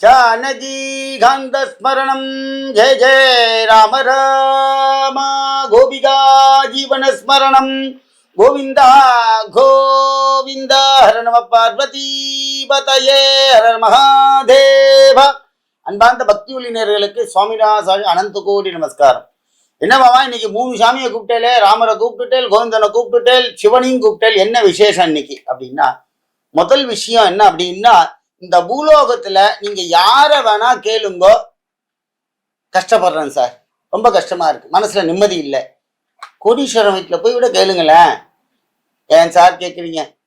जानकीकान्तस्मरणं जय जय राम राम गोपिका जीवनस्मरणं गोविन्द गोविन्द हर नम பார்வதி பதயே ஹர மகாதேவ அன்பார்ந்த பக்தி உள்ளினர்களுக்கு சுவாமிநாசாமி அனந்த கோடி நமஸ்காரம் என்ன மாமா இன்னைக்கு மூணு சாமியை கூப்பிட்டேலே ராமரை கூப்பிட்டுட்டேல் கோவிந்தனை கூப்பிட்டுட்டேல் சிவனையும் கூப்பிட்டேல் என்ன விசேஷம் இன்னைக்கு அப்படின்னா முதல் விஷயம் என்ன அப்படின்னா இந்த பூலோகத்துல நீங்க யார வேணா கேளுங்கோ. கஷ்டப்படுறேன் சார். ரொம்ப கஷ்டமா இருக்கு. மனசுல நிம்மதி இல்லை. கோடீஸ்வரன் வீட்டில் போய் விட கேளுங்களேன். ஏன் சார் கேட்குறீங்க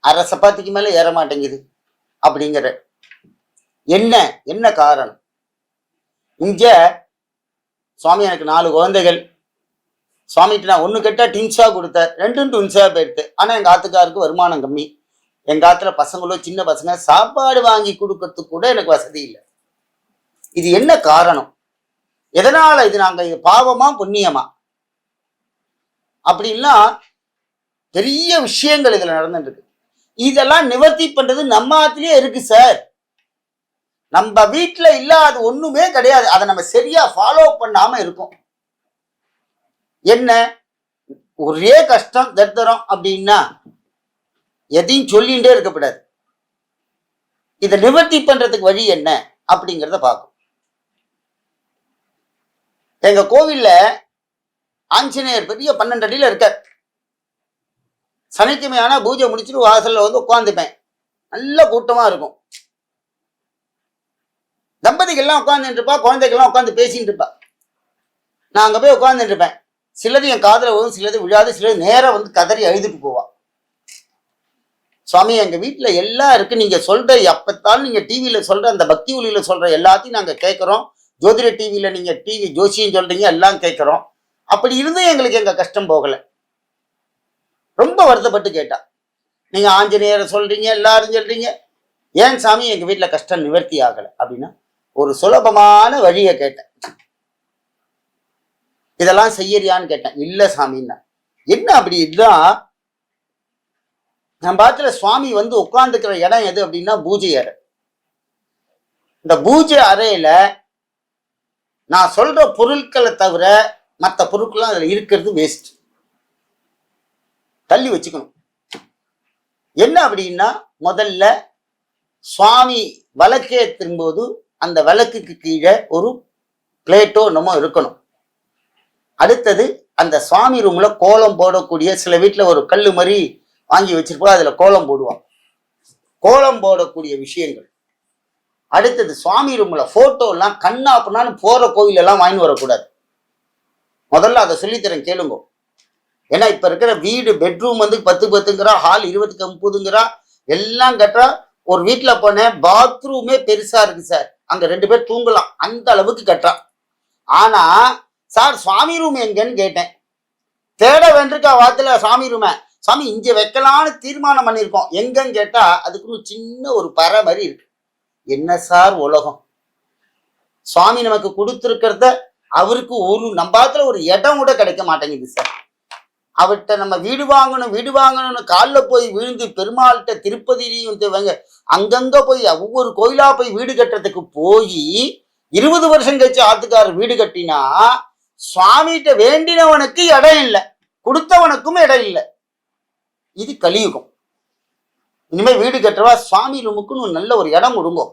அரை சப்பாத்திக்கு மேலே ஏற மாட்டேங்குது. அப்படிங்கிற. என்ன? என்ன காரணம்? இங்க சுவாமி எனக்கு நாலு குழந்தைகள். சுவாமிகிட்ட நான் ஒன்று கேட்டால் டின்ஸாக கொடுத்தேன் ரெண்டும் டின்ஸாக போயிடுது ஆனால் எங்கள் ஆத்துக்காருக்கு வருமானம் கம்மி. எங்க ஆத்துல பசங்களோ சின்ன பசங்க சாப்பாடு வாங்கி கொடுக்கறதுக்கு கூட எனக்கு வசதி இல்லை. இது என்ன காரணம்? எதனால இது நாங்க இது பாவமா புண்ணியமா? அப்படின்னா பெரிய விஷயங்கள் இதுல நடந்துருக்கு இதெல்லாம் நிவர்த்தி பண்றது நம்ம ஆத்திலேயே இருக்கு சார் நம்ம வீட்டில் இல்லாத ஒண்ணுமே கிடையாது. அதை நம்ம சரியா ஃபாலோ பண்ணாம இருக்கோம். என்ன? ஒரே கஷ்டம் தர்தரம் அப்படின்னா எதையும் சொல்லிகிட்டே இருக்கக்கூடாது இதை நிவர்த்தி பண்றதுக்கு வழி என்ன அப்படிங்கிறத பார்க்கும். எங்க கோவில்ல ஆஞ்சநேயர் பெரிய பன்னெண்டு அடியில் இருக்கார். சனிக்கிழமையான பூஜை முடிச்சுட்டு வாசல்ல வந்து உட்காந்துப்பேன் நல்ல கூட்டமா இருக்கும். தம்பதிகள்லாம் உட்காந்துட்டு இருப்பா குழந்தைகள்லாம் உட்காந்து பேசிட்டு இருப்பா நான் அங்கே போய் உட்காந்துட்டு இருப்பேன் சிலது என் காதலை வரும் சிலது விழாது சிலது நேராக வந்து கதறி அழுதுட்டு போவான் சுவாமி எங்கள் வீட்டில் எல்லாம் இருக்குது நீங்கள் சொல்கிற எப்பத்தாலும் நீங்கள் டிவியில் சொல்கிற அந்த பக்தி ஒளியில் சொல்கிற எல்லாத்தையும் நாங்கள் கேட்குறோம் ஜோதிட டிவியில் நீங்கள் டிவி ஜோசியும் சொல்கிறீங்க எல்லாம் கேட்குறோம் அப்படி இருந்தும் எங்களுக்கு எங்கள் கஷ்டம் போகலை. ரொம்ப வருத்தப்பட்டு கேட்டா. நீங்கள் ஆஞ்சநேயரை சொல்கிறீங்க எல்லாரும் சொல்கிறீங்க ஏன் சாமி எங்கள் வீட்டில் கஷ்டம் நிவர்த்தி ஆகலை அப்படின்னா ஒரு சுலபமான வழியை கேட்டேன். இதெல்லாம் செய்யறியான்னு கேட்டேன். இல்லை சாமின்னா. என்ன அப்படி இதுதான் நம்ம பாத்துல சுவாமி வந்து உட்கார்ந்துக்கிற இடம் எது அப்படின்னா பூஜை அறை. இந்த பூஜை அறையில நான் சொல்ற பொருட்களை தவிர மற்ற பொருட்கள்லாம் அதுல இருக்கிறது வேஸ்ட் தள்ளி வச்சுக்கணும். என்ன அப்படின்னா முதல்ல சுவாமி விளக்கேற்றும் போது அந்த விளக்குக்கு கீழே ஒரு பிளேட்டோ என்னமோ இருக்கணும். அடுத்தது அந்த சுவாமி ரூம்ல கோலம் போடக்கூடிய சில வீட்டுல ஒரு கல் மாதிரி வாங்கி வச்சிருப்போம் அதுல கோலம் போடுவான் கோலம் போடக்கூடிய விஷயங்கள். அடுத்தது சுவாமி ரூம்ல போட்டோ எல்லாம் கண்ணா அப்படின்னாலும் போற கோவில் எல்லாம் வாங்கி வரக்கூடாது. முதல்ல அதை சொல்லித்தரேன் கேளுங்க. ஏன்னா இப்ப இருக்கிற வீடு பெட்ரூம் வந்து பத்து பத்துங்கிறா ஹால் இருபதுக்கு முப்பதுங்கிறா எல்லாம் கட்டுறா ஒரு வீட்டுல போனேன் பாத்ரூமே பெருசா இருக்கு சார் அங்க ரெண்டு பேர் தூங்கலாம். அந்த அளவுக்கு கட்டுறான் ஆனா சார் சுவாமி ரூம் எங்கன்னு கேட்டேன். தேட வேண்டிருக்கா வாத்துல சாமி ரூமை? சாமி இங்கே வைக்கலான்னு தீர்மானம் பண்ணியிருக்கோம். எங்கன்னு கேட்டால் அதுக்குன்னு சின்ன ஒரு பறை மாதிரி இருக்கு. என்ன சார் உலகம்? சுவாமி நமக்கு கொடுத்துருக்கிறத அவருக்கு ஒரு நம்பாத்துல ஒரு இடம் கூட கிடைக்க மாட்டேங்குது சார். அவர்கிட்ட நம்ம வீடு வாங்கணும் வீடு வாங்கணும்னு காலில் போய் விழுந்து பெருமாள்கிட்ட திருப்பதியிலையும் தேவைங்க அங்கங்கே போய் ஒவ்வொரு கோயிலா போய் வீடு கட்டுறதுக்கு போய் இருபது வருஷம் கழிச்சு ஆத்துக்காரர் வீடு கட்டினா சுவாமிகிட்ட வேண்டினவனுக்கு இடம் இல்லை கொடுத்தவனுக்கும் இடம் இல்லை. இது கலியுகம். இனிமே வீடு கட்டுறவா சுவாமி ரூமுக்குன்னு நல்ல ஒரு இடம் கொடுங்கோ.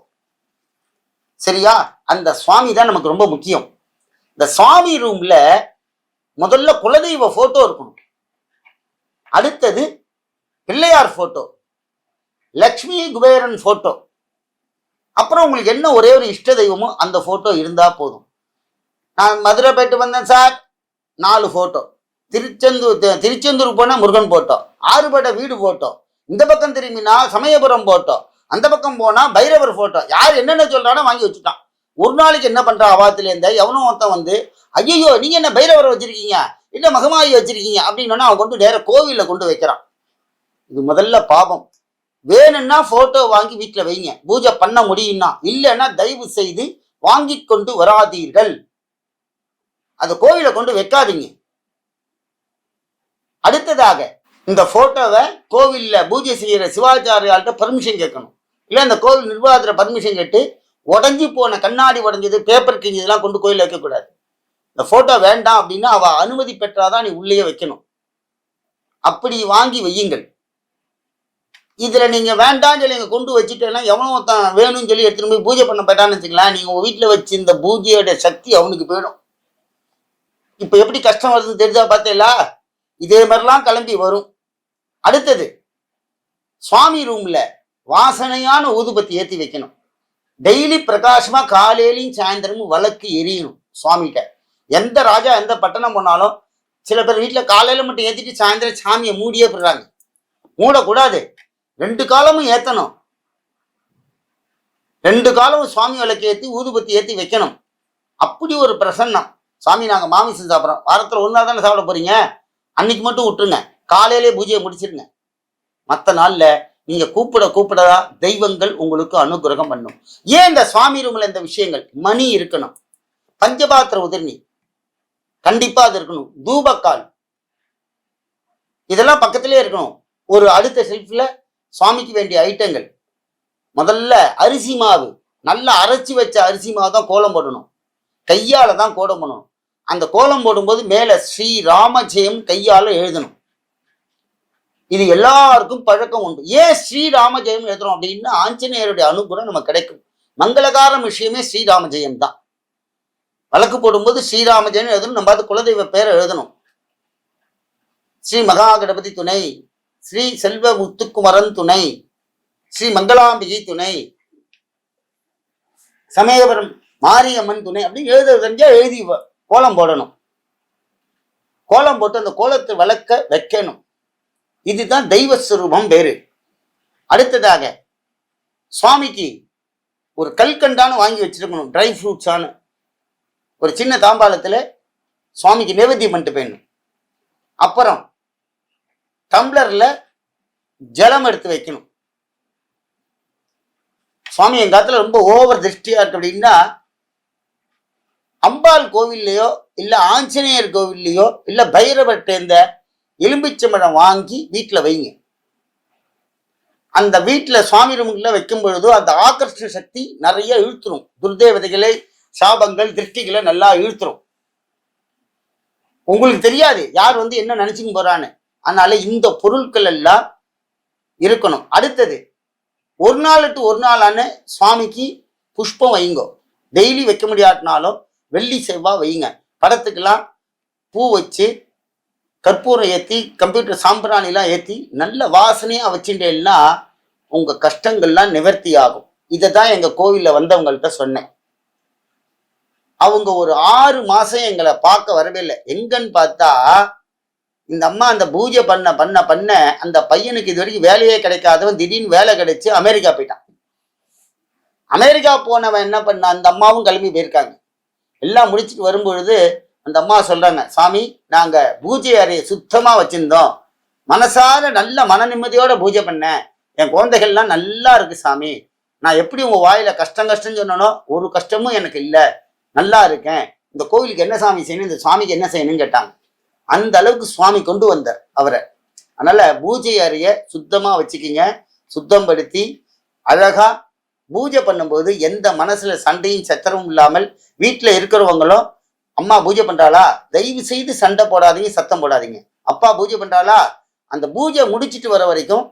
சரியா? அந்த சுவாமி தான் நமக்கு ரொம்ப முக்கியம். இந்த சுவாமி ரூம்ல முதல்ல குலதெய்வ போட்டோ இருக்கணும். அடுத்தது பிள்ளையார் போட்டோ லக்ஷ்மி குபேரன் போட்டோ அப்புறம் உங்களுக்கு என்ன ஒரே ஒரு இஷ்ட தெய்வமோ அந்த போட்டோ இருந்தா போதும். நான் மதுரை போயிட்டு வந்தேன் சார் நாலு போட்டோ திருச்செந்தூர் திருச்செந்தூருக்கு திருச்செந்தூர் போனா முருகன் போட்டோ ஆறுபட வீடு போட்டோம். இந்த பக்கம் திரும்பினா சமயபுரம் போட்டோம். அந்த பக்கம் போனா பைரவர் போட்டோ யார் என்னென்ன சொல்றானோ வாங்கி வச்சுட்டான். ஒரு நாளைக்கு என்ன பண்றா அவாத்துல இருந்த? எவனும் ஒருத்தன் வந்து ஐயோ நீங்க என்ன பைரவரை வச்சிருக்கீங்க? என்ன மகமாயி வச்சிருக்கீங்க? அப்படின்னு அவன் கொண்டு நேர கோவிலில் கொண்டு வைக்கிறான். இது முதல்ல பாவம். வேணும்னா போட்டோ வாங்கி வீட்டுல வைங்க. பூஜை பண்ண முடியும்னா. இல்லைன்னா தயவு செய்து வாங்கி கொண்டு வராதீர்கள். அந்த கோவில கொண்டு வைக்காதீங்க. அடுத்ததாக இந்த போட்டோவை கோவில்ல பூஜை செய்கிற சிவாச்சாரியால்கிட்ட பர்மிஷன் கேட்கணும். இல்லை இந்த கோவில் நிர்வாகத்தில் பர்மிஷன் கேட்டு உடஞ்சி போன கண்ணாடி உடஞ்சது பேப்பர் கிழிஞ்சதெல்லாம் கொண்டு கோயிலில் வைக்கக்கூடாது. இந்த ஃபோட்டோ வேண்டாம் அப்படின்னா அவள் அனுமதி பெற்றாதான் நீ உள்ளேயே வைக்கணும். அப்படி வாங்கி வையுங்கள். இதில் நீங்கள் வேண்டாம்னு சொல்லி நீங்கள் கொண்டு வச்சுட்டேன்னா எவனோ தான் வேணும்னு சொல்லி எடுத்துகிட்டு போய் பூஜை பண்ண போயிட்டான்னு வச்சுக்கலாம் நீங்கள் உங்கள் வீட்டில் வச்சு இந்த பூஜையோட சக்தி அவனுக்கு போயிடும். இப்போ எப்படி கஷ்டம் வருதுன்னு தெரிஞ்சா பார்த்தீங்களா இதே மாதிரிலாம் கிளம்பி வரும். அடுத்தது சுவாமி ரூம்ல வாசனையான ஊதுபத்தி ஏற்றி வைக்கணும். டெய்லி பிரகாசமா காலையிலையும் சாயந்தரமும் வழக்கு எரியணும் சுவாமிகிட்ட. எந்த ராஜா எந்த பட்டணம் போனாலும் சில பேர் வீட்டில் காலையில மட்டும் ஏற்றிட்டு சாயந்தரம் சாமியை மூடியே போடுறாங்க மூடக்கூடாது. ரெண்டு காலமும் ஏற்றணும் ரெண்டு காலமும் சுவாமி விளக்கு ஏற்றி ஊதுபத்தி ஏற்றி வைக்கணும். அப்படி ஒரு பிரசன்னம். சாமி நாங்கள் மாமிசம் சாப்பிட்றோம். வாரத்தில் ஒன்றா தானே சாப்பிட போறீங்க? அன்னைக்கு மட்டும் விட்டுருங்க. காலையிலே பூஜையை முடிச்சிருங்க. மற்ற நாள்ல நீங்க கூப்பிட கூப்பிடதா தெய்வங்கள் உங்களுக்கு அனுகிரகம் பண்ணும். ஏன் இந்த சுவாமி ரூம்ல இந்த விஷயங்கள்? மணி இருக்கணும். பஞ்சபாத்திர உதிர்நீர் கண்டிப்பா அது இருக்கணும். தூபக்கால். இதெல்லாம் பக்கத்திலே இருக்கணும். ஒரு அடுத்த செல்ஃப்ல சுவாமிக்கு வேண்டிய ஐட்டங்கள். முதல்ல அரிசி மாவு. நல்லா அரைச்சி வச்ச அரிசி மாவு தான் கோலம் போடணும். கையால் தான் கோலம் பண்ணணும் அந்த கோலம் போடும்போது மேலே ஸ்ரீ ராமஜெயம் கையால் எழுதணும். இது எல்லாருக்கும் பழக்கம் உண்டு. ஏன் ஸ்ரீராம ஜெயம் எழுதுறோம் அப்படின்னா ஆஞ்சநேயருடைய அனுகிரகம் நமக்கு கிடைக்கும். மங்களகாரம் விஷயமே ஸ்ரீராம ஜெயம் தான். வழக்கு போடும்போது ஸ்ரீராம ஜெயம் எழுதணும். நம்ம அது குலதெய்வ பேரை எழுதணும். ஸ்ரீ மகா கணபதி துணை ஸ்ரீ செல்வ முத்துக்குமரன் துணை ஸ்ரீ மங்களாம்பிகை துணை சமயபுரம் மாரியம்மன் துணை அப்படின்னு எழுத தெரிஞ்சா எழுதி வ- கோலம் போடணும். கோலம் போட்டு அந்த கோலத்தை வளர்க்க வைக்கணும். இதுதான் தெய்வ ஸ்வரூபம் வேறு. அடுத்ததாக சுவாமிக்கு ஒரு கல்கண்டானு வாங்கி வச்சிருக்கணும் ட்ரை ஃப்ரூட்ஸானு ஒரு சின்ன தாம்பாளத்தில் சுவாமிக்கு நைவேத்தியம் பண்ணிட்டு போயிடணும். அப்புறம் டம்ளரில் ஜலம் எடுத்து வைக்கணும். சுவாமி எங்க ரொம்ப ஓவர் திருஷ்டியா இருக்கு அப்படின்னா அம்பாள் கோவில்லையோ இல்லை ஆஞ்சநேயர் கோவில்லையோ இல்லை பைரவர் தேர்ந்த எலும்பிச்சம்பழம் வாங்கி வீட்டில் வைங்க. அந்த வீட்டில் சுவாமி ரூமுக்குள்ள வைக்கும் பொழுதோ அந்த ஆகர்ஷண சக்தி நிறைய இழுத்துரும். துர்தேவதைகளை சாபங்கள் திருஷ்டிகளை நல்லா இழுத்துரும். உங்களுக்கு தெரியாது யார் வந்து என்ன நினைச்சுங்க போறான்னு. அதனால இந்த பொருட்கள் எல்லாம் இருக்கணும். அடுத்தது ஒரு நாள் டு ஒரு நாளான சுவாமிக்கு புஷ்பம் வைங்கோ. டெய்லி வைக்க முடியாட்டினாலும் வெள்ளி செவ்வாய் வைங்க. படத்துக்கெல்லாம் பூ வச்சு கற்பூரம் ஏற்றி கம்ப்யூட்டர் சாம்பிராணிலாம் ஏற்றி நல்ல வாசனையாக வச்சுட்டேன்னா உங்கள் கஷ்டங்கள்லாம் நிவர்த்தி ஆகும். இதை தான் எங்கள் கோவிலில் வந்தவங்கள்ட்ட சொன்னேன். அவங்க ஒரு ஆறு மாதம் எங்களை பார்க்க வரவே இல்லை எங்கன்னு பார்த்தா இந்த அம்மா அந்த பூஜை பண்ண பண்ண பண்ண அந்த பையனுக்கு இது வரைக்கும் வேலையே கிடைக்காதவன் திடீர்னு வேலை கிடைச்சி அமெரிக்கா போயிட்டான். அமெரிக்கா போனவன் என்ன பண்ண அந்த அம்மாவும் கிளம்பி போயிருக்காங்க. எல்லாம் முடிச்சுட்டு வரும்பொழுது அந்த அம்மா சொல்றாங்க சாமி நாங்க பூஜை அறையை சுத்தமா வச்சிருந்தோம். மனசார நல்ல மன நிம்மதியோட பூஜை பண்ணேன் என் குழந்தைகள்லாம் நல்லா இருக்கு சாமி. நான் எப்படி உங்க வாயில கஷ்டம் கஷ்டம் சொன்னனோ ஒரு கஷ்டமும் எனக்கு இல்லை. நல்லா இருக்கேன். இந்த கோவிலுக்கு என்ன சாமி செய்யணும்? இந்த சுவாமிக்கு என்ன செய்யணும்னு கேட்டாங்க. அந்த அளவுக்கு சுவாமி கொண்டு வந்தார் அவரை. அதனால பூஜை அறைய சுத்தமா வச்சுக்கிங்க. சுத்தம் படுத்தி அழகா பூஜை பண்ணும்போது எந்த மனசுல சண்டையும் சத்திரமும் இல்லாமல் வீட்டுல இருக்கிறவங்களும் அம்மா பூஜை பண்றாளா? தயவு செய்து சண்டை போடாதீங்க சத்தம் போடாதீங்க. அப்பா பூஜை பண்றாளா? அந்த பூஜை முடிச்சிட்டு வர வரைக்கும்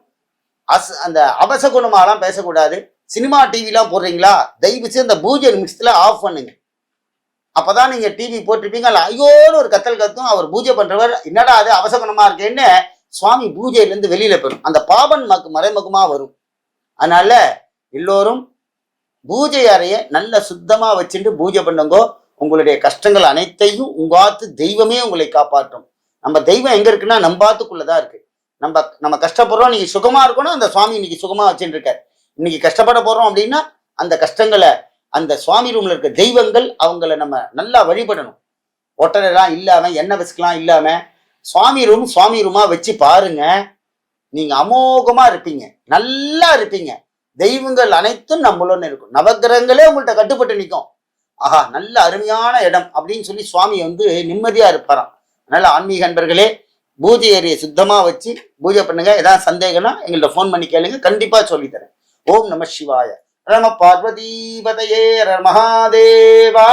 அஸ் அந்த அபசகுணமாலாம் பேசக்கூடாது. சினிமா டிவிலாம் போடுறீங்களா? தயவு செய்து அந்த பூஜை நிமிஷத்துல ஆஃப் பண்ணுங்க. அப்பதான் நீங்க டிவி போட்டிருப்பீங்க. அல்ல ஐயோன்னு ஒரு கத்தல் கத்தும் அவர் பூஜை பண்றவர் என்னடா அது அவசகுணமா இருக்கேன்னு? சுவாமி பூஜையிலேருந்து வெளியில போயிடும் அந்த பாபன் மக்கு மறைமுகமா வரும். அதனால எல்லோரும் பூஜை அறைய நல்ல சுத்தமா வச்சுட்டு பூஜை பண்ணுங்கோ. உங்களுடைய கஷ்டங்கள் அனைத்தையும் உங்காத்து தெய்வமே உங்களை காப்பாற்றும். நம்ம தெய்வம் எங்க இருக்குன்னா நம்பாத்துக்குள்ளதான் இருக்கு. நம்ம நம்ம கஷ்டப்படுறோம் இன்னைக்கு சுகமா இருக்கணும் அந்த சுவாமி இன்னைக்கு சுகமா வச்சுட்டு இருக்காரு. இன்னைக்கு கஷ்டப்பட போறோம் அப்படின்னா அந்த கஷ்டங்களை அந்த சுவாமி ரூம்ல இருக்க தெய்வங்கள் அவங்கள நம்ம நல்லா வழிபடணும். ஒட்டரெல்லாம் இல்லாம எண்ணெய் விசுக்கெல்லாம் இல்லாம சுவாமி ரூம் சுவாமி ரூமா வச்சு பாருங்க. நீங்க அமோகமா இருப்பீங்க. நல்லா இருப்பீங்க. தெய்வங்கள் அனைத்தும் நம்மளோன்னு இருக்கும். நவக்கிரகங்களே உங்கள்கிட்ட கட்டுப்பட்டு நிற்கும். ஆஹா நல்ல அருமையான இடம் அப்படின்னு சொல்லி சுவாமி வந்து நிம்மதியா இருப்பாராம். அதனால ஆன்மீக அன்பர்களே பூஜை ஏரியை சுத்தமா வச்சு பூஜை பண்ணுங்க. ஏதாவது சந்தேகம்னா எங்கள்ட்ட ஃபோன் பண்ணி கேளுங்க. கண்டிப்பா சொல்லித்தரேன் ஓம் நம சிவாய. நம பார்வதீபதையே ரமஹாதேவா